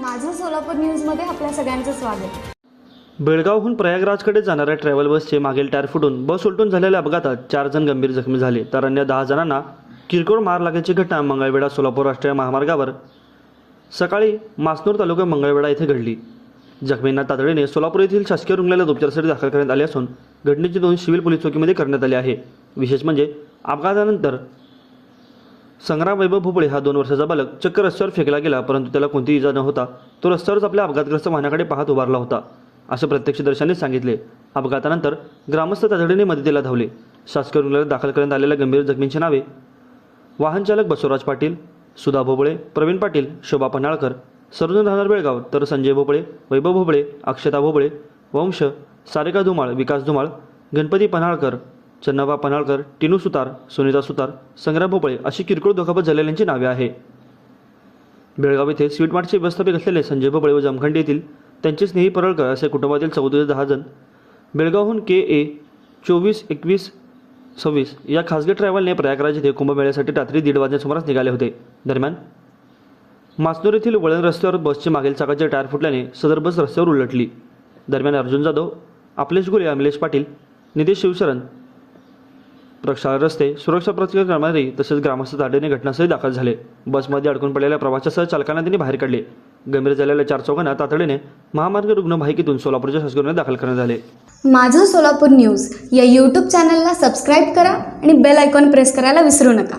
माझं सोलापूर न्यूजमध्ये आपल्या सगळ्यांचं स्वागत. बेळगावहून प्रयागराजकडे जाणाऱ्या ट्रॅव्हल बसचे मागील टायर फुटून बस उलटून झालेल्या अपघातात चार जण गंभीर जखमी झाले. तर अन्य दहा जणांना किरकोळ मार लागल्याची घटना मंगळवेढा सोलापूर राष्ट्रीय महामार्गावर सकाळी मासनूर तालुका मंगळवेढा येथे घडली. जखमींना तातडीने सोलापूर येथील शासकीय रुग्णालयात उपचारासाठी दाखल करण्यात आले असून घटनेची नोंद सिव्हिल पोलीस चौकीमध्ये करण्यात आली आहे. विशेष म्हणजे अपघातानंतर संग्राम वैभव भोपळे हा दोन वर्षाचा बालक. चक्क रस्त्यावर फेकला गेला परंतु त्याला कोणतीही इजा न होता तो रस्त्यावरच आपल्या अपघातग्रस्त वाहनाकडे पाहत उभारला होता. असे प्रत्यक्षदर्शाने सांगितले. अपघातानंतर ग्रामस्थ तातडीने मदतीला धावले. शासकीय रुग्णालयात दाखल करण्यात आलेल्या गंभीर जखमींची नावे. वाहनचालक बसवराज पाटील सुधा भोपळे प्रवीण पाटील शोभा पन्हाळकर सरोजन राहणार बेळगाव तर संजय भोपळे वैभव भोपळे अक्षता भोपळे वंश सारिका धुमाळ विकास धुमाळ गणपती पन्हाळकर चन्नाबा पन्हाळकर टिनू सुतार सुनीता सुतार संग्राम भोपळे अशी किरकोळ दुखापत झालेल्यांची नावे आहे. बेळगाव येथे स्वीट मार्टचे व्यवस्थापक असलेले संजय भोपळे व जमखंडी येथील त्यांचे स्नेही परळकर असे कुटुंबातील चौदा दहा जण बेळगावहून के ए चोवीस एकवीस सव्वीस या खासगी ट्रॅव्हलने प्रयागराज येथे कुंभमेळ्यासाठी रात्री दीड वाजल्या सुमारास निघाले होते. दरम्यान मासनूर येथील वळण रस्त्यावर बसचे मागील चाकाचे टायर फुटल्याने सदर बस रस्त्यावर उलटली. दरम्यान अर्जुन जाधव आपलेश गुले अमलेश पाटील नितेश शिवशरण प्रक्षाळ रस्ते सुरक्षा प्रतिक्रिया करणारे तसेच ग्रामस्थ ताडीने घटनास्थळी दाखल झाले. बसमध्ये अडकून पडलेल्या प्रवाशासह चालकांना त्यांनी बाहेर काढले. गंभीर झालेल्या चार चौघांना तातडीने महामार्ग रुग्णवाहिकेतून सोलापूरच्या शासकीय दाखल करण्यात आले. माझं सोलापूर न्यूज या यूट्यूब चॅनलला सबस्क्राईब करा आणि बेल आयकॉन प्रेस करायला विसरू नका.